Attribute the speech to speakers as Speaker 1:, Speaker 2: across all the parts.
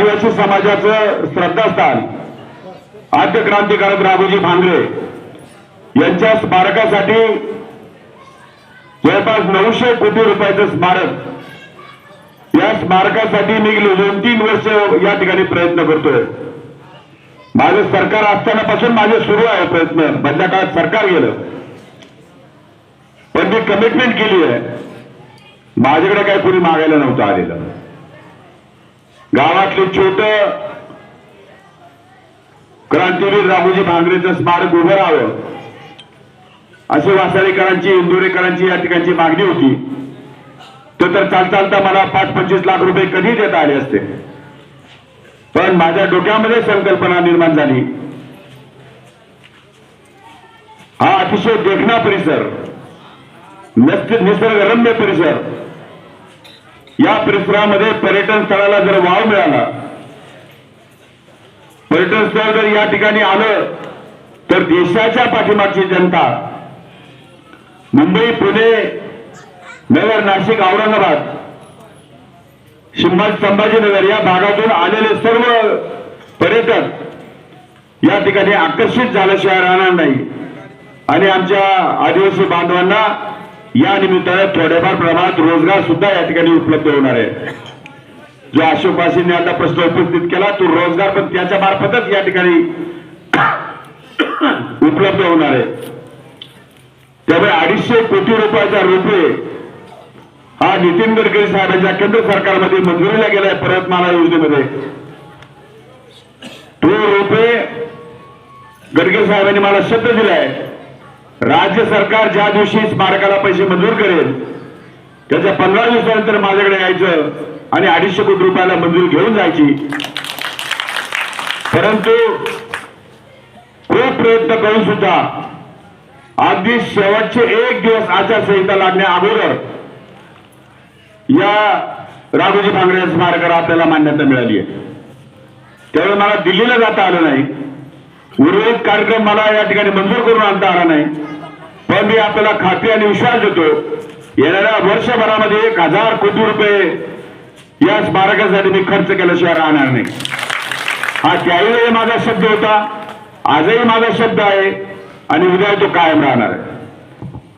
Speaker 1: आदिवासी समाजाचं श्रद्धास्थान. आद्य क्रांतिकारक राघोजी भांगरे यांच्या स्मारकासाठी जवळपास नऊशे कोटी रुपयाचं स्मारक. या स्मारकासाठी मी गेले दोन तीन वर्ष या ठिकाणी प्रयत्न करतोय. माझं सरकार असतानापासून माझे सुरू आहे प्रयत्न. मधल्या काळात सरकार गेलं. पण मी कमिटमेंट केली आहे. माझ्याकडे काही कोणी मागायला नव्हतं आलेलं. गावातले छोट क्रांतीवीर रामोजी भांगरेचं स्मारक उभं राहावं. अशी वासारीकरांची इंदोरेकरांची या ठिकाणची मागणी होती. तर तर चाल चालता मला पाच पंचवीस लाख रुपये कधी देता आले असते? पण माझ्या डोक्यामध्ये संकल्पना निर्माण झाली. हा अतिशय देखणा परिसर निसर्गरम्य परिसर या परिसरामध्ये पर्यटन स्थळाला जर वाव मिळाला पर्यटन स्थळ जर या ठिकाणी आलं तर देशाच्या पाठीमागची जनता मुंबई पुणे नगर नाशिक औरंगाबाद शिंबाज संभाजीनगर या भागातून आलेले सर्व पर्यटक या ठिकाणी आकर्षित झाल्याशिवाय राहणार नाही. आणि आमच्या आदिवासी बांधवांना या निमित्ताने थोड्याफार प्रमाणात रोजगार सुद्धा या ठिकाणी उपलब्ध होणार आहे. जो अशोक वासींनी आता प्रश्न उपस्थित केला तो रोजगार पण त्याच्या मार्फतच या ठिकाणी उपलब्ध होणार आहे. त्यामुळे अडीचशे कोटी रुपयाचा रुपये हा नितीन गडकरी साहेबांच्या केंद्र सरकारमध्ये मंजुरीला गेलाय परतमाला योजनेमध्ये. तो रुपये गडकरी साहेबांनी मला शब्द दिलाय. राज्य सरकार ज्या दिवशी स्मारकाला पैसे मंजूर करेल त्याच्या पंधरा दिवसानंतर माझ्याकडे यायचं आणि अडीचशे कोटी रुपयाला मंजूर घेऊन जायची. परंतु खूप प्रयत्न करून सुद्धा अगदी शेवटचे एक दिवस आचारसंहिता लागण्या अगोदर या राघोजी भांगरे स्मारकाला आपल्याला मान्यता मिळाली आहे. त्यावेळी मला दिल्लीला जाता आलं नाही. उर्वरित कार्यक्रम मला या ठिकाणी मंजूर करून आणता आला नाही. पण मी आपल्याला खात्री आणि विश्वास देतो येणाऱ्या वर्षभरामध्ये एक हजार कोटी रुपये या स्मारकासाठी मी खर्च केल्याशिवाय राहणार नाही. हा त्यावेळी माझा शब्द होता आजही माझा शब्द आहे आणि उद्या तो कायम राहणार आहे.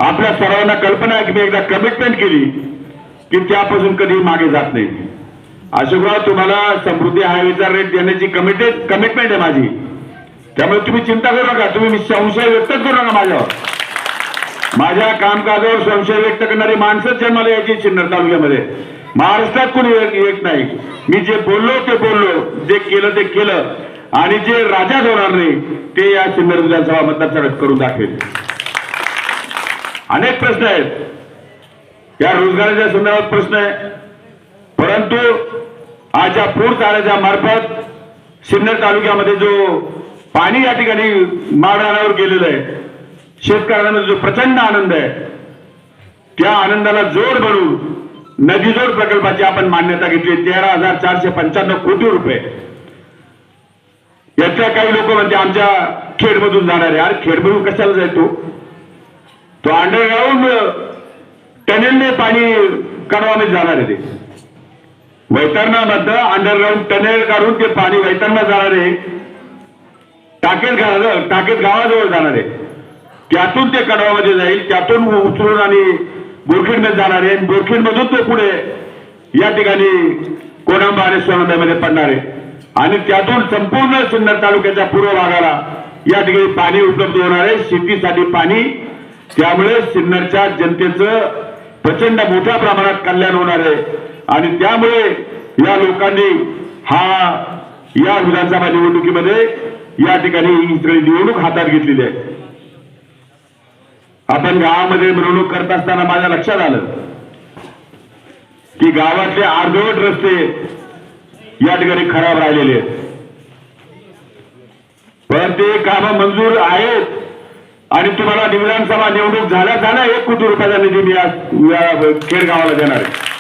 Speaker 1: आपल्या सर्वांना कल्पना आहे की मी एकदा कमिटमेंट केली की त्यापासून कधी मागे जात नाही. अशोकराव तुम्हाला समृद्धी हायवेचा रेट देण्याची कमिटेड कमिटमेंट आहे माझी. त्यामुळे तुम्ही चिंता करू नका. तुम्ही संशय व्यक्त करू नका माझ्यावर. माझ्या कामकाजावर संशय व्यक्त करणारी माणसंच जन्माला यायची सिन्नर तालुक्यामध्ये. महाराष्ट्रात कोणी एक नाही. मी जे बोललो ते बोललो. जे केलं ते केलं. आणि जे राजा होणार नाही ते या सिन्नर विधानसभा मतदारसंघात करून दाखवेल. अनेक प्रश्न आहेत. या रोजगाराच्या संदर्भात प्रश्न आहे. परंतु आज या पूर चाऱ्याच्या मार्फत सिन्नर तालुक्यामध्ये जो पाणी या ठिकाणी माळरानावर गेलेलं आहे. शेतकऱ्यांना जो प्रचंड आनंद आहे त्या आनंदाला जोड भरून नदीजोड प्रकल्पाची आपण मान्यता घेतली तेरा हजार चारशे पंच्याण्णव कोटी रुपये. यातल्या काही लोक म्हणजे आमच्या खेडमधून जाणार आहे अरे खेडमधून कशाला जायतो तो अंडरग्राऊंड टनेलने पाणी कडवामध्ये जाणार आहे ते. वैतरणामध्ये अंडरग्राऊंड टनेल काढून ते पाणी वैतरणा जाणार आहे. टाकेत टाकेत गावाजवळ जाणार आहे. त्यातून ते कडवामध्ये जाईल त्यातून उचलून आणि बोरखीडमध्ये जाणार आहे. बोरखीडमधून तो पुढे या ठिकाणी कोणांबा आणि सोनंदामध्ये पडणार आहे. आणि त्यातून संपूर्ण सिन्नर तालुक्याच्या पूर्व भागाला या ठिकाणी पाणी उपलब्ध होणार आहे. शेतीसाठी पाणी. त्यामुळे सिन्नरच्या जनतेचं प्रचंड मोठ्या प्रमाणात कल्याण होणार आहे. आणि त्यामुळे या लोकांनी हा या विधानसभा निवडणुकीमध्ये या ठिकाणी ही सगळी निवडणूक हातात घेतलेली आहे. आपण गावामध्ये मिरवणूक करत असताना माझ्या लक्षात आलं की गावातले अर्धवट रस्ते या ठिकाणी खराब राहिलेले आहेत. पण ते कामं मंजूर आहेत आणि तुम्हाला विधानसभा निवडणूक झाल्या झाल्या एक कोटी रुपयाचा निधी मी आज या खेड गावाला देणार आहे.